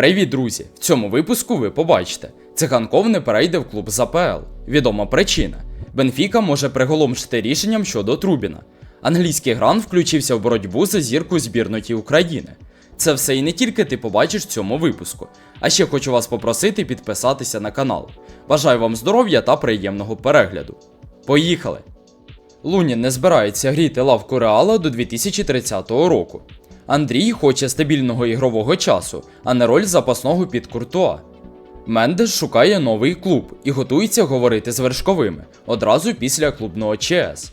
Привіт, друзі! В цьому випуску ви побачите, циганков не перейде в клуб з. Відома причина. Бенфіка може приголомшити рішенням щодо Трубіна. Англійський гран включився в боротьбу за зірку збірної України. Це все і не тільки ти побачиш в цьому випуску. А ще хочу вас попросити підписатися на канал. Бажаю вам здоров'я та приємного перегляду. Поїхали! Лунін не збирається гріти лавку Реала до 2030 року. Андрій хоче стабільного ігрового часу, а не роль запасного під Куртуа. Мендеш шукає новий клуб і готується говорити з вершковими одразу після клубного ЧС.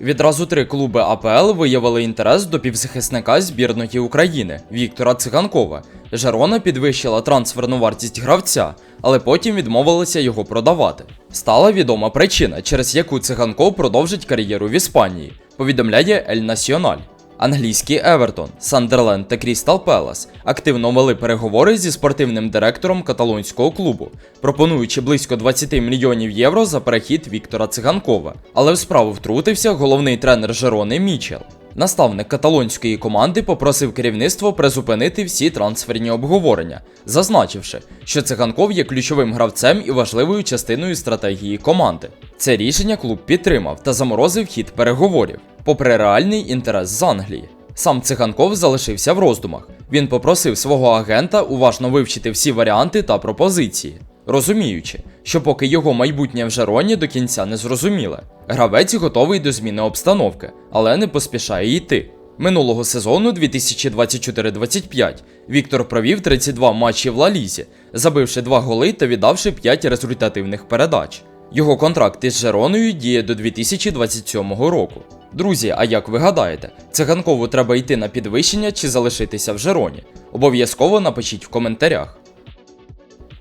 Відразу три клуби АПЛ виявили інтерес до півзахисника збірної України Віктора Циганкова. Жерона підвищила трансферну вартість гравця, але потім відмовилася його продавати. Стала відома причина, через яку циганков продовжить кар'єру в Іспанії, повідомляє Ель Національ. Англійський Евертон, Сандерленд та Крістал Пелас активно вели переговори зі спортивним директором каталонського клубу, пропонуючи близько 20 мільйонів євро за перехід Віктора Циганкова. Але в справу втрутився головний тренер Жерони Мічел. Наставник каталонської команди попросив керівництво призупинити всі трансферні обговорення, зазначивши, що циганков є ключовим гравцем і важливою частиною стратегії команди. Це рішення клуб підтримав та заморозив хід переговорів, попри реальний інтерес з Англії. Сам циганков залишився в роздумах. Він попросив свого агента уважно вивчити всі варіанти та пропозиції, розуміючи, що поки його майбутнє в Жероні до кінця не зрозуміле. Гравець готовий до зміни обстановки, але не поспішає йти. Минулого сезону 2024-25 Віктор провів 32 матчі в Ла-Лізі, забивши 2 голи та віддавши 5 результативних передач. Його контракт із Жероною діє до 2027 року. Друзі, а як ви гадаєте, циганкову треба йти на підвищення чи залишитися в Жероні? Обов'язково напишіть в коментарях.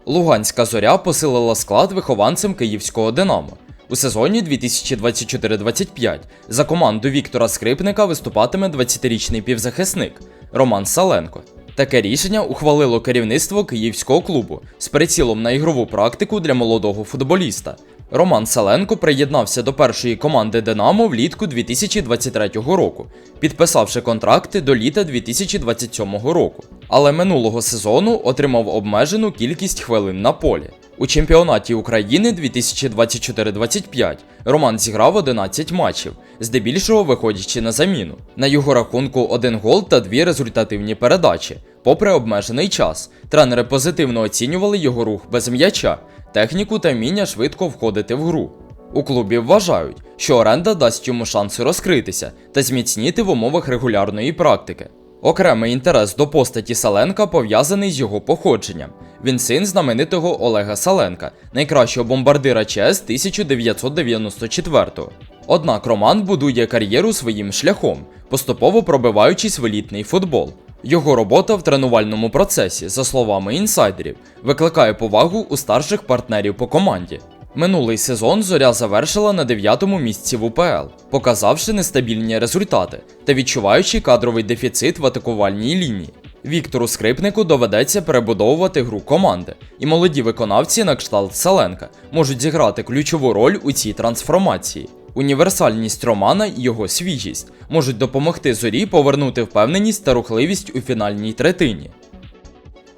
Луганська зоря посилила склад вихованцем київського Динамо. У сезоні 2024-25 за команду Віктора Скрипника виступатиме 20-річний півзахисник Роман Саленко. Таке рішення ухвалило керівництво київського клубу з прицілом на ігрову практику для молодого футболіста. Роман Саленко приєднався до першої команди Динамо влітку 2023 року, підписавши контракти до літа 2027 року. Але минулого сезону отримав обмежену кількість хвилин на полі. У чемпіонаті України 2024-25 Роман зіграв 11 матчів, здебільшого виходячи на заміну. На його рахунку один гол та дві результативні передачі. Попри обмежений час, тренери позитивно оцінювали його рух без м'яча, техніку та вміння швидко входити в гру. У клубі вважають, що оренда дасть йому шанси розкритися та зміцніти в умовах регулярної практики. Окремий інтерес до постаті Саленка пов'язаний з його походженням. Він син знаменитого Олега Саленка, найкращого бомбардира ЧС 1994-го. Однак Роман будує кар'єру своїм шляхом, поступово пробиваючись в елітний футбол. Його робота в тренувальному процесі, за словами інсайдерів, викликає повагу у старших партнерів по команді. Минулий сезон зоря завершила на 9-му місці в УПЛ, показавши нестабільні результати та відчуваючи кадровий дефіцит в атакувальній лінії. Віктору Скрипнику доведеться перебудовувати гру команди, і молоді виконавці на кшталт Саленка можуть зіграти ключову роль у цій трансформації. Універсальність Романа і його свіжість можуть допомогти зорі повернути впевненість та рухливість у фінальній третині.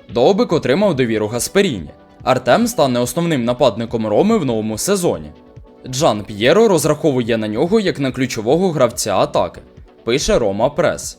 Довбик отримав довіру Гасперіні. Артем стане основним нападником Роми в новому сезоні. Джан П'єро розраховує на нього як на ключового гравця атаки, пише Рома Прес.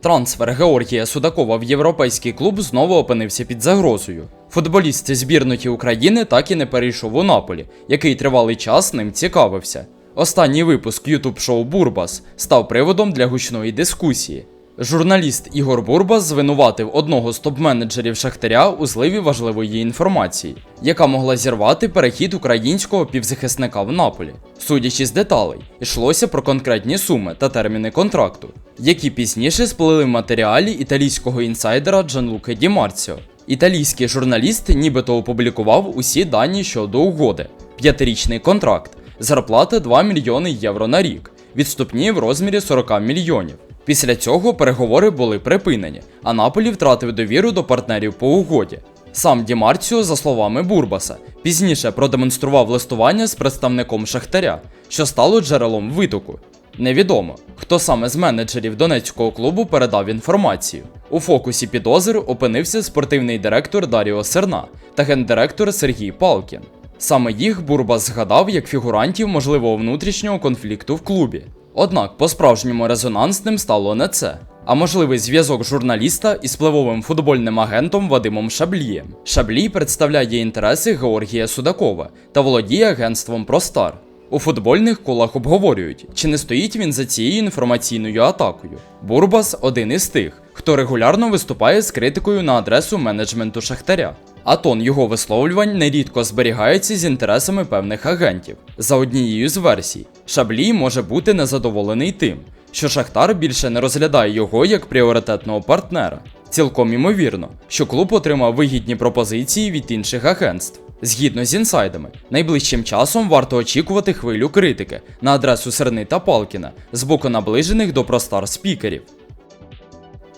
Трансфер Георгія Судакова в європейський клуб знову опинився під загрозою. Футболіст збірної України так і не перейшов у Наполі, який тривалий час ним цікавився. Останній випуск YouTube шоу Бурбас став приводом для гучної дискусії. Журналіст Ігор Бурбас звинуватив одного з топ-менеджерів Шахтаря у зливі важливої інформації, яка могла зірвати перехід українського півзахисника в Наполі. Судячи з деталей, йшлося про конкретні суми та терміни контракту, які пізніше сплили в матеріалі італійського інсайдера Джанлуке Ді Марціо. Італійський журналіст нібито опублікував усі дані щодо угоди: п'ятирічний контракт, зарплата 2 мільйони євро на рік, відступні в розмірі 40 мільйонів. Після цього переговори були припинені, а Наполі втратив довіру до партнерів по угоді. Сам Ді Марціо, за словами Бурбаса, пізніше продемонстрував листування з представником Шахтаря, що стало джерелом витоку. Невідомо, хто саме з менеджерів донецького клубу передав інформацію. У фокусі підозр опинився спортивний директор Даріо Серна та гендиректор Сергій Палкін. Саме їх Бурбас згадав як фігурантів можливого внутрішнього конфлікту в клубі. Однак по-справжньому резонансним стало не це, а можливий зв'язок журналіста із впливовим футбольним агентом Вадимом Шаблієм. Шаблій представляє інтереси Георгія Судакова та володіє агентством Простар. У футбольних колах обговорюють, чи не стоїть він за цією інформаційною атакою. Бурбас один із тих, хто регулярно виступає з критикою на адресу менеджменту Шахтаря. А тон його висловлювань нерідко зберігається з інтересами певних агентів. За однією з версій, Шаблій може бути незадоволений тим, що Шахтар більше не розглядає його як пріоритетного партнера. Цілком імовірно, що клуб отримав вигідні пропозиції від інших агентств. Згідно з інсайдами, найближчим часом варто очікувати хвилю критики на адресу Серни та Палкіна з боку наближених до простар спікерів.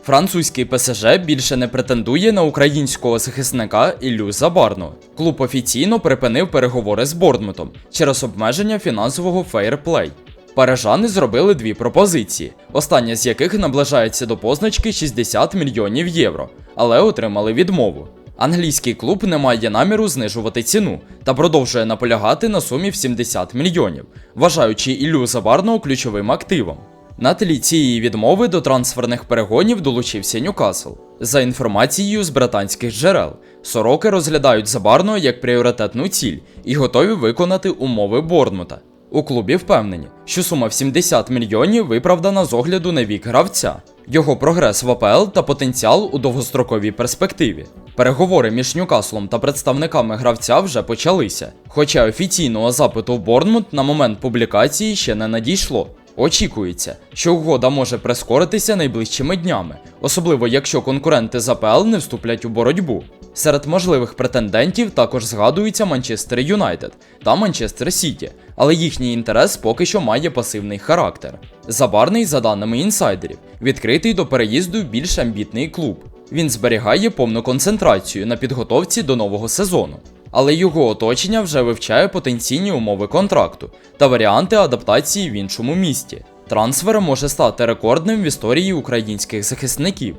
Французький ПСЖ більше не претендує на українського захисника Іллю Забарного. Клуб офіційно припинив переговори з Борнмутом через обмеження фінансового фейрплей. Парижани зробили дві пропозиції, остання з яких наближається до позначки 60 мільйонів євро, але отримали відмову. Англійський клуб не має наміру знижувати ціну та продовжує наполягати на сумі в 70 мільйонів, вважаючи Іллю Забарного ключовим активом. На тлі цієї відмови до трансферних перегонів долучився Ньюкасл. За інформацією з британських джерел, сороки розглядають Забарного як пріоритетну ціль і готові виконати умови Борнмута. У клубі впевнені, що сума в 70 мільйонів виправдана з огляду на вік гравця, його прогрес в АПЛ та потенціал у довгостроковій перспективі. Переговори між Ньюкаслом та представниками гравця вже почалися, хоча офіційного запиту в Борнмут на момент публікації ще не надійшло. Очікується, що угода може прискоритися найближчими днями, особливо якщо конкуренти з АПЛ не вступлять у боротьбу. Серед можливих претендентів також згадуються Манчестер Юнайтед та Манчестер Сіті, але їхній інтерес поки що має пасивний характер. Забарний, за даними інсайдерів, відкритий до переїзду більш амбітний клуб. Він зберігає повну концентрацію на підготовці до нового сезону. Але його оточення вже вивчає потенційні умови контракту та варіанти адаптації в іншому місті. Трансфер може стати рекордним в історії українських захисників.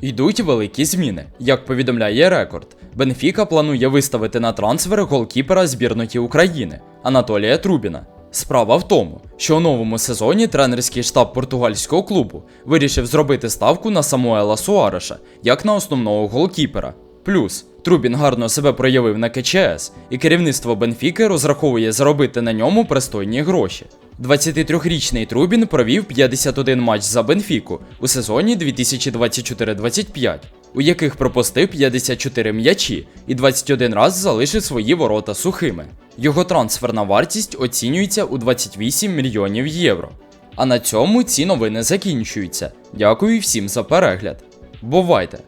Йдуть великі зміни. Як повідомляє рекорд, Бенфіка планує виставити на трансфер голкіпера збірної України Анатолія Трубіна. Справа в тому, що у новому сезоні тренерський штаб португальського клубу вирішив зробити ставку на Самуела Суареша як на основного голкіпера. Плюс Трубін гарно себе проявив на КЧС, і керівництво Бенфіки розраховує заробити на ньому пристойні гроші. 23-річний Трубін провів 51 матч за Бенфіку у сезоні 2024-25, у яких пропустив 54 м'ячі і 21 раз залишив свої ворота сухими. Його трансферна вартість оцінюється у 28 мільйонів євро. А на цьому ці новини закінчуються. Дякую всім за перегляд. Бувайте!